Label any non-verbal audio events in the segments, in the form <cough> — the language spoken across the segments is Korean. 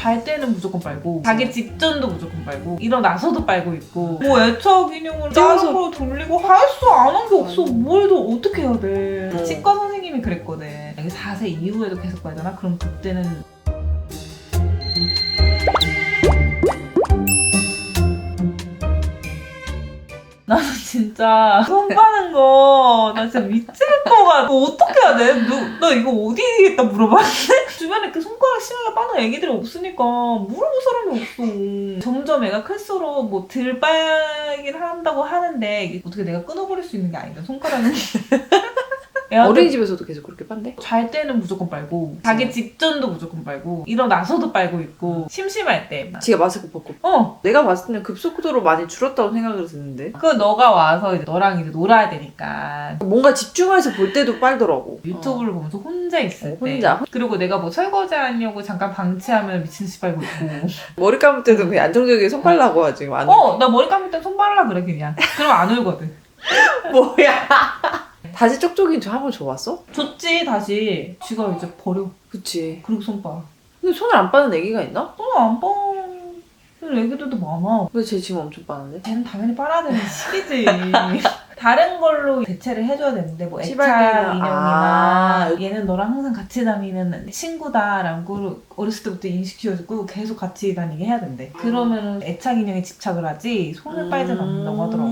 잘 때는 무조건 빨고 자기 직전도 무조건 빨고 일어나서도 빨고 있고. 뭐 애착 인형을 다른 걸로 돌리고 할 수 안 한 게 없어. 뭘 더 어떻게 해야 돼? 어. 치과 선생님이 그랬거든. 이게 4세 이후에도 계속 봐야 되나? 그럼 그때는 나는 진짜 손 빠는 거, 나 진짜 미칠 것 같아. 너 어떻게 해야 돼? 너, 나 이거 어디 있다 물어봤는데? <laughs> 주변에 이렇게 손가락 심하게 빠는 애기들이 없으니까 물어볼 사람이 없어. 점점 애가 클수록 뭐덜 빨긴 한다고 하는데 이게 어떻게 내가 끊어버릴 수 있는 게 아니다. 손가락은. <laughs> 애한테 어린이집에서도 계속 그렇게 빤대? 잘 때는 무조건 빨고 자기 직전도 무조건 빨고 일어나서도 빨고 있고 심심할 때. 지가 마스크 벗고. 어! 내가 봤을 때는 급속도로 많이 줄었다고 생각을 드는데. 그 너가 와서 이제 너랑 이제 놀아야 되니까. 뭔가 집중해서 볼 때도 빨더라고. 유튜브를 보면서 혼자 있을 어, 때. 혼자. 그리고 내가 뭐 설거지 하려고 잠깐 방치하면 미친 듯이 빨고 있고. <laughs> 머리 감을 때도 그냥 안정적이게 손 빨라고 하지 안 어! 나 머리 감을 땐손 빨라 그래 그냥. 그럼 안 울거든. <laughs> 뭐야 다시 쪽쪽이 저 한번 줘봤어? 좋지 다시 쥐가 이제 버려 그치 그리고 손 빨아 근데 손을 안 빠는 애기가 있나? 손안 빨는 애기들도 많아 근데 쟤 지금 엄청 빠는데? 쟤는 당연히 빨아야 되는 시기지. <laughs> 다른 걸로 대체를 해줘야 되는데 뭐 애착 시발견이나- 인형이나 아. 얘는 너랑 항상 같이 다니는 친구다라고 어렸을 때부터 인식시켜주고 계속 같이 다니게 해야 된대. 그러면 애착 인형에 집착을 하지 손을 빨지 않는다고 하더라고.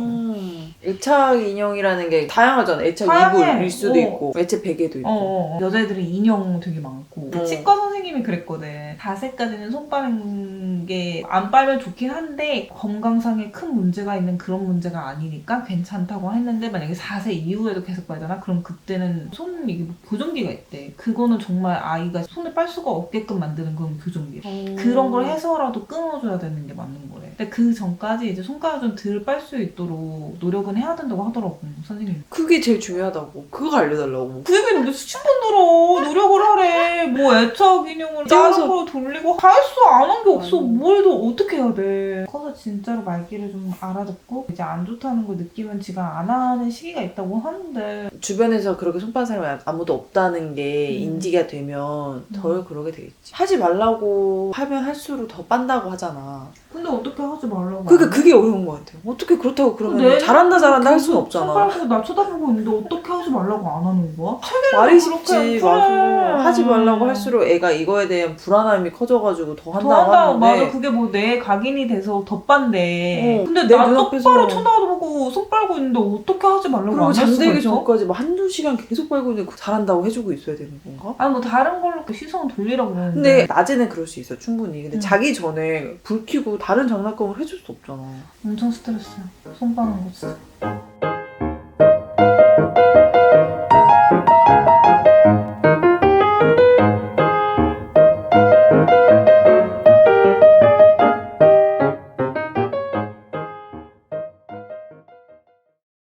음. 애착 인형이라는 게 다양하잖아. 애착 다양해. 이불일 수도 어. 있고, 애착 베개도 있고. 어, 어, 어. 여자애들은 인형 되게 많고 어. 치과 선생님이 그랬거든 4세까지는 손 빠는 게 안 빨면 좋긴 한데 건강상에 큰 문제가 있는 그런 문제가 아니니까 괜찮다고 했는데 만약에 4세 이후에도 계속 빨잖아 그럼 그때는 손 이게 뭐 교정기가 있대 그거는 정말 아이가 손을 빨 수가 없게끔 만드는 그런 교정기 음. 그런 걸 해서라도 끊어줘야 되는 게 맞는 거래 근데 그 전까지 이제 손가락 좀 덜 빨 수 있도록 노력은 해야 된다고 하더라고 선생님이 그게 제일 중요하다고. 그거 알려달라고. 그 얘기는 왜 수천 번 들어. 노력을 하래. 뭐 애착 인형을 찍어서- 걸로 돌리고 할수안한 게 없어. 음. 뭘더 어떻게 해야 돼. 커서 진짜로 말귀를 좀 알아듣고 이제 안 좋다는 걸 느끼면 지가 안 하는 시기가 있다고 하는데 주변에서 그렇게 손 빠는 사람이 아무도 없다는 게 음. 인지가 되면 덜 그러게 되겠지. 하지 말라고 하면 할수록 더 빤다고 하잖아. 근데 어떻게 하지 말라고 그러니까? 그게 어려운 것 같아요. 어떻게 그렇다고 그러면 내 잘한다 잘한다 할 수는 계속 손 없잖 아. 빨고 나 쳐다보고 있는데 어떻게 하지 말라고 안 하는 거야? 말이 쉽지. 맞아. 하지 말라고 할수록 애가 이거에 대한 불안함이 커져가지고 더더 한다고 한다고 하는데 맞아 그게 뭐 내 각인이 돼서 덧반대 어, 근데 내 나 눈앞에서- 똑바로 쳐다보고 손 빨고 있는데 어떻게 하지 말라고 그리고 안 할 수가 잠들기 있어? 전까지 막 한두 시간 계속 빨고 있는데 잘한다고 해주고 있어야 되는 건가? 아니 뭐 다른 걸로 그 시선 돌리라고 그러는데 근데 낮에는 그럴 수 있어 충분히 근데 음. 자기 전에 불 켜고 다른 장난감을 해줄 수 없잖아 엄청 스트레스야 손 빠는 거 진짜